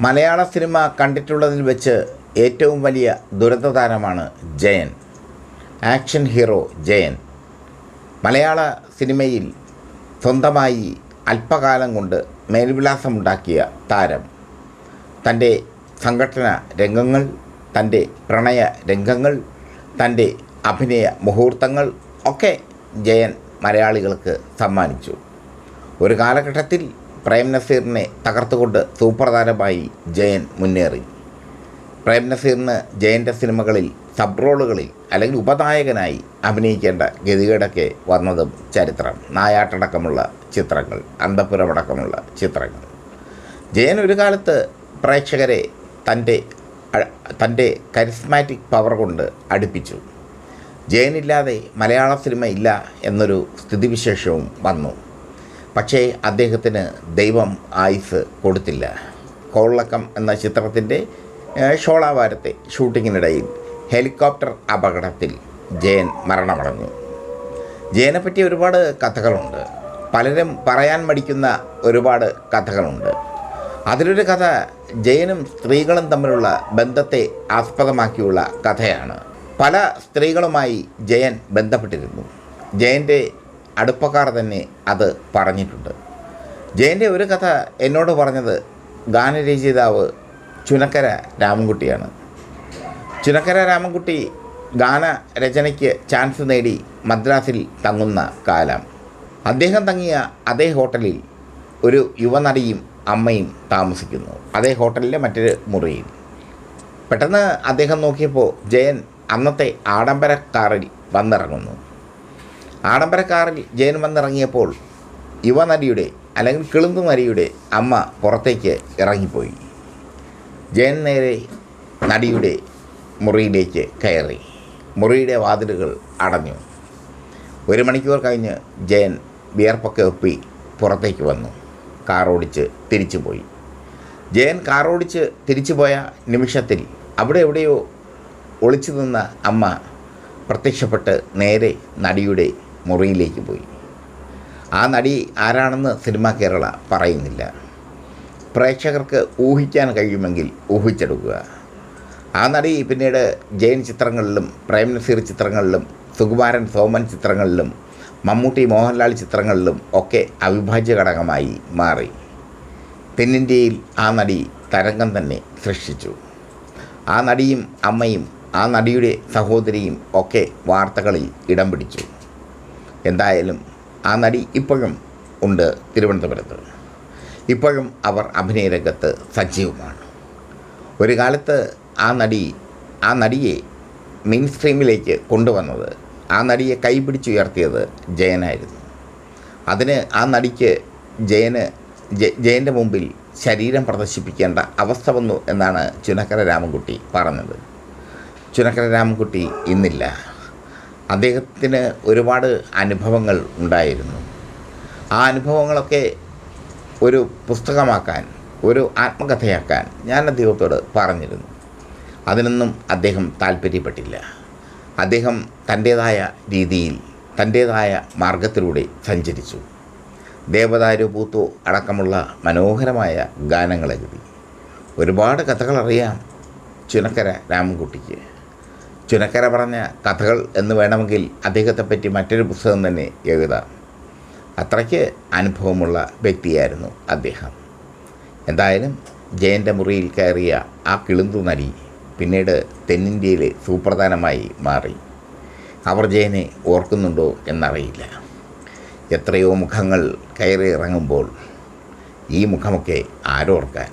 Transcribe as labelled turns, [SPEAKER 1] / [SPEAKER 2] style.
[SPEAKER 1] മലയാള cinema കണ്ടിട്ടുള്ളതിൽ വെച്ച് ഏറ്റവും വലിയ ദുരന്ത താരമാണ് ജയൻ. Action hero Jayan. മലയാള സിനിമയിൽ സ്വന്തമായി അല്പകാലം കൊണ്ട് മേൽവിലാസമുണ്ടാക്കിയ താരം. തന്റെ സംഘടന രംഗങ്ങൾ തന്റെ പ്രണയ രംഗങ്ങൾ തന്റെ അഭിനയ മുഹൂർത്തങ്ങൾ ഒക്കെ ജയൻ മലയാളികൾക്ക് സമ്മാനിച്ചു. ഒരു കാലഘട്ടത്തിൽ പ്രേം നസീറിനെ തകർത്തുകൊണ്ട് സൂപ്പർ താരമായി ജയൻ മുന്നേറി. പ്രേം നസീറിന് ജയന്റെ സിനിമകളിൽ സബ് റോളുകളിൽ അല്ലെങ്കിൽ ഉപനായകനായി അഭിനയിക്കേണ്ട ഗതികേടൊക്കെ വന്നതും ചരിത്രം. നായാട്ടടക്കമുള്ള ചിത്രങ്ങൾ അന്തപുരമടക്കമുള്ള ചിത്രങ്ങൾ. ജയൻ ഒരു കാലത്ത് പ്രേക്ഷകരെ തന്റെ തന്റെ കരിസ്മാറ്റിക് പവർ കൊണ്ട് അടുപ്പിച്ചു. ജയനില്ലാതെ മലയാള സിനിമ ഇല്ല എന്നൊരു സ്ഥിതിവിശേഷവും വന്നു. പക്ഷേ അദ്ദേഹത്തിന് ദൈവം ആയുസ് കൊടുത്തില്ല. കോളക്കം എന്ന ചിത്രത്തിന്റെ ഷോളാവാരത്തെ ഷൂട്ടിങ്ങിനിടയിൽ ഹെലികോപ്റ്റർ അപകടത്തിൽ ജയൻ മരണമടഞ്ഞു. ജയനെപ്പറ്റി ഒരുപാട് കഥകളുണ്ട്. പലരും പറയാൻ മടിക്കുന്ന ഒരുപാട് കഥകളുണ്ട്. അതിലൊരു കഥ ജയനും സ്ത്രീകളും തമ്മിലുള്ള ബന്ധത്തെ ആസ്പദമാക്കിയുള്ള കഥയാണ്. പല സ്ത്രീകളുമായി ജയൻ ബന്ധപ്പെട്ടിരുന്നു. ജയന്റെ അടുപ്പക്കാർ തന്നെ അത് പറഞ്ഞിട്ടുണ്ട്. ജയന്റെ ഒരു കഥ എന്നോട് പറഞ്ഞത് ഗാനരചയിതാവ് ചുനക്കര രാമൻകുട്ടിയാണ്. ചുനക്കര രാമൻകുട്ടി ഗാനരചനയ്ക്ക് ചാൻസ് നേടി മദ്രാസിൽ തങ്ങുന്ന കാലം. അദ്ദേഹം തങ്ങിയ അതേ ഹോട്ടലിൽ ഒരു യുവനടിയും അമ്മയും താമസിക്കുന്നു. അതേ ഹോട്ടലിലെ മറ്റൊരു മുറിയിൽ. പെട്ടെന്ന് അദ്ദേഹം നോക്കിയപ്പോൾ ജയൻ അന്നത്തെ ആഡംബര കാറിൽ വന്നിറങ്ങുന്നു. ആഡംബര കാറിൽ ജയൻ വന്നിറങ്ങിയപ്പോൾ യുവനടിയുടെ അല്ലെങ്കിൽ കിളുന്തു നടിയുടെ അമ്മ പുറത്തേക്ക് ഇറങ്ങിപ്പോയി. ജയൻ നേരെ നടിയുടെ മുറിയിലേക്ക് കയറി. മുറിയുടെ വാതിലുകൾ അടഞ്ഞു. ഒരു മണിക്കൂർ കഴിഞ്ഞ് ജയൻ വിയർപ്പൊക്കെ ഒപ്പി പുറത്തേക്ക് വന്നു. കാറോടിച്ച് തിരിച്ചു പോയി. ജയൻ കാറോടിച്ച് തിരിച്ചു പോയ നിമിഷത്തിൽ അവിടെ എവിടെയോ ഒളിച്ചു നിന്ന അമ്മ പ്രത്യക്ഷപ്പെട്ട് നേരെ നടിയുടെ മുറിയിലേക്ക് പോയി. ആ നടി ആരാണെന്ന് സിനിമ കേരള പറയുന്നില്ല. പ്രേക്ഷകർക്ക് ഊഹിക്കാൻ കഴിയുമെങ്കിൽ ഊഹിച്ചെടുക്കുക. ആ നടി പിന്നീട് ജയൻ ചിത്രങ്ങളിലും പ്രേം നസീർ ചിത്രങ്ങളിലും സുകുമാരൻ സോമൻ ചിത്രങ്ങളിലും മമ്മൂട്ടി മോഹൻലാൽ ചിത്രങ്ങളിലും ഒക്കെ അവിഭാജ്യ ഘടകമായി മാറി. തെന്നിന്ത്യയിൽ ആ നടി തരംഗം തന്നെ സൃഷ്ടിച്ചു. ആ നടിയും അമ്മയും ആ നടിയുടെ സഹോദരിയും ഒക്കെ വാർത്തകളിൽ ഇടം പിടിച്ചു. എന്തായാലും ആ നടി ഇപ്പോഴും ഉണ്ട് തിരുവനന്തപുരത്ത്. ഇപ്പോഴും അവർ അഭിനയ രംഗത്ത് സജീവമാണ്. ഒരു കാലത്ത് ആ നടി ആ നടിയെ മെയിൻ സ്ട്രീമിലേക്ക് കൊണ്ടുവന്നത് ആ നടിയെ കൈപിടിച്ചുയർത്തിയത് ജയനായിരുന്നു. അതിന് ആ നടിക്ക് ജയന് ജയന്റെ മുമ്പിൽ ശരീരം പ്രദർശിപ്പിക്കേണ്ട അവസ്ഥ വന്നു എന്നാണ് ചുനക്കര രാമൻകുട്ടി പറഞ്ഞത്. ചുനക്കര രാമൻകുട്ടി ഇന്നില്ല. അദ്ദേഹത്തിന് ഒരുപാട് അനുഭവങ്ങൾ ഉണ്ടായിരുന്നു. ആ അനുഭവങ്ങളൊക്കെ ഒരു പുസ്തകമാക്കാൻ ഒരു ആത്മകഥയാക്കാൻ ഞാൻ അദ്ദേഹത്തോട് പറഞ്ഞിരുന്നു. അതിനൊന്നും അദ്ദേഹം താല്പര്യപ്പെട്ടില്ല. അദ്ദേഹം തന്റേതായ രീതിയിൽ തന്റേതായ മാർഗത്തിലൂടെ സഞ്ചരിച്ചു. ദേവദാരു പൂത്തു അടക്കമുള്ള മനോഹരമായ ഗാനങ്ങൾ എഴുതി ഒരുപാട് കഥകളറിയാം ചുനക്കര രാമൻകുട്ടിക്ക്. ചുനക്കര പറഞ്ഞ കഥകൾ എന്ന് വേണമെങ്കിൽ അദ്ദേഹത്തെപ്പറ്റി മറ്റൊരു പുസ്തകം തന്നെ എഴുതാം. അത്രയ്ക്ക് അനുഭവമുള്ള വ്യക്തിയായിരുന്നു അദ്ദേഹം. എന്തായാലും ജയന്റെ മുറിയിൽ കയറിയ ആ കിളുന്തു നടി പിന്നീട് തെന്നിന്ത്യയിലെ സുപ്രധാനമായി മാറി. അവർ ജയനെ ഓർക്കുന്നുണ്ടോ എന്നറിയില്ല. എത്രയോ മുഖങ്ങൾ കയറി ഇറങ്ങുമ്പോൾ ഈ മുഖമൊക്കെ ആരോർക്കാൻ